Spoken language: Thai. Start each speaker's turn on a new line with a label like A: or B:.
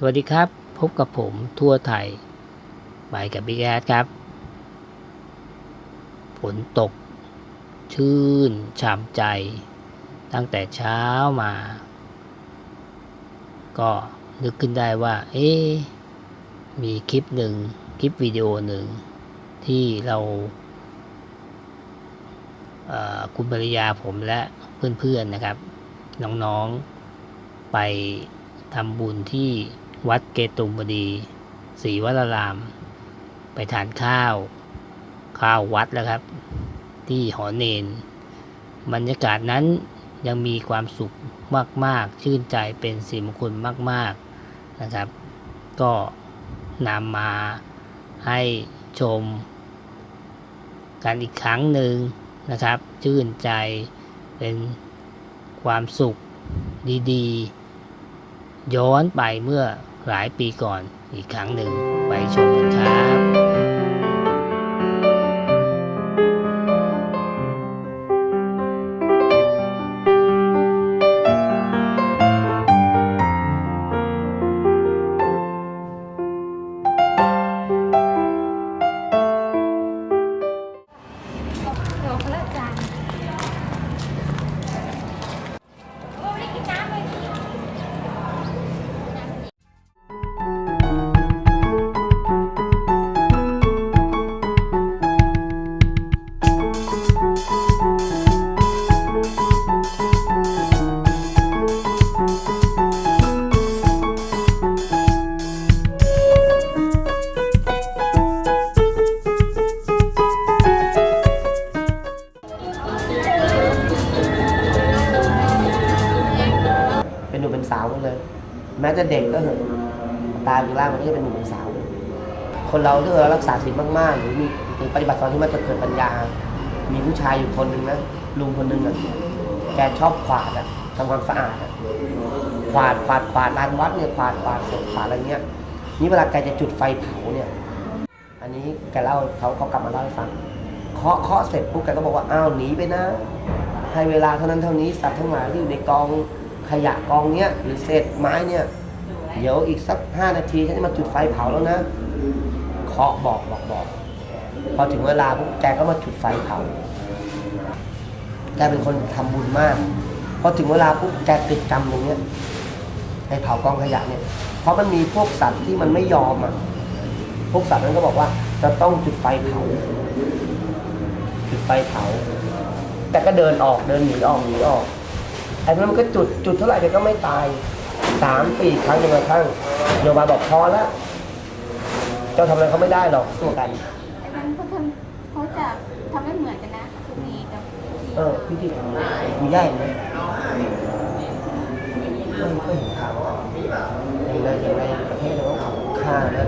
A: สวัสดีครับ พบกับผมทั่วไทยไปกับบิ๊กแอดครับ ฝนตก ชื่นช่ำใจ ตั้งแต่เช้ามา ก็นึกขึ้นได้ว่า เอ๊มีคลิปหนึ่ง คลิปวิดีโอหนึ่ง ที่เราเคุณภรรยาผมและเพื่อนๆนะครับ น้องๆไปทำบุญที่ วัดเกตุมบดีศรีวราราม ไปทานข้าว ข้าววัดแล้วครับ ที่หอเนน บรรยากาศนั้นยังมีความสุขมาก ๆ ชื่นใจเป็นสิริมงคลมาก ๆนะครับ ก็นำมาให้ชม กันอีกครั้งหนึ่งนะครับ ชื่นใจเป็นความสุขดี ๆ ย้อนไปเมื่อหลายปีก่อนอีกครั้งหนึ่งไปชมกันครับ
B: เดี๋ยวเขาเลิกจาน เป็
C: นหนุ่มเป็นสาวหมดเลย แม้จะเด็กก็เถอะตายเป็นร่างมันก็จะเป็นหนุ่มเป็นสาว คนเราถ้าเรารักษาศีลมากๆ หรือมีหรือปฏิบัติตอนที่มันจะเกิดปัญญา มีผู้ชายอยู่คนหนึ่งนะลุงคนหนึ่งอะแกชอบขวาดอะทำความสะอาดอะขวาดขวาดขวาดลานวัดเนี่ยขวาดขวาดเสร็จขวาดอะไรเงี้ยนี่เวลาแกจะจุดไฟเผาเนี่ย อันนี้แกเล่าเขาเขากลับมาเล่าให้ฟังเคาะเคาะเสร็จปุ๊บแกก็บอกว่าอ้าวหนีไปนะให้เวลาเท่านั้นเท่านี้สัตว์ทั้งหลายที่อยู่ในกอง ขยะกองเนี้ยหรือเศษไม้เนี่ย เดี๋ยวอีกสักห้านาทีฉันจะมาจุดไฟเผาแล้วนะเคาะบอกบอกบอก พอถึงเวลาปุ๊บแกก็มาจุดไฟเผาแกเป็นคนทำบุญมาก พอถึงเวลาปุ๊บแกติดกรรมอย่างเงี้ยให้เผากองขยะเนี่ย เพราะมันมีพวกสัตว์ที่มันไม่ยอมอะ พวกสัตว์นั้นก็บอกว่า จะต้องจุดไฟเผา จุดไฟเผา แต่ก็เดินออกเดินหนีออกหนีออก อ้นั้นมันก็จุดจุดเท่าไหร่แกก็ไม่ตายสามสี่ครั้งจนกระทั่งโยบาบอกพอแล้วเจ้าทำอะไรเขาไม่ได้หรอกสู้กัน
B: แต่นั้นเขาทำเขาจะทำไม่เหมือนกันนะสุนีกับพี่
C: เออพี่ที่มีย่ายไหมไม่เคยเห็นข่าวว่าอย่างในอย่างในประเทศเราก็ข่าวฆ่าแล้ว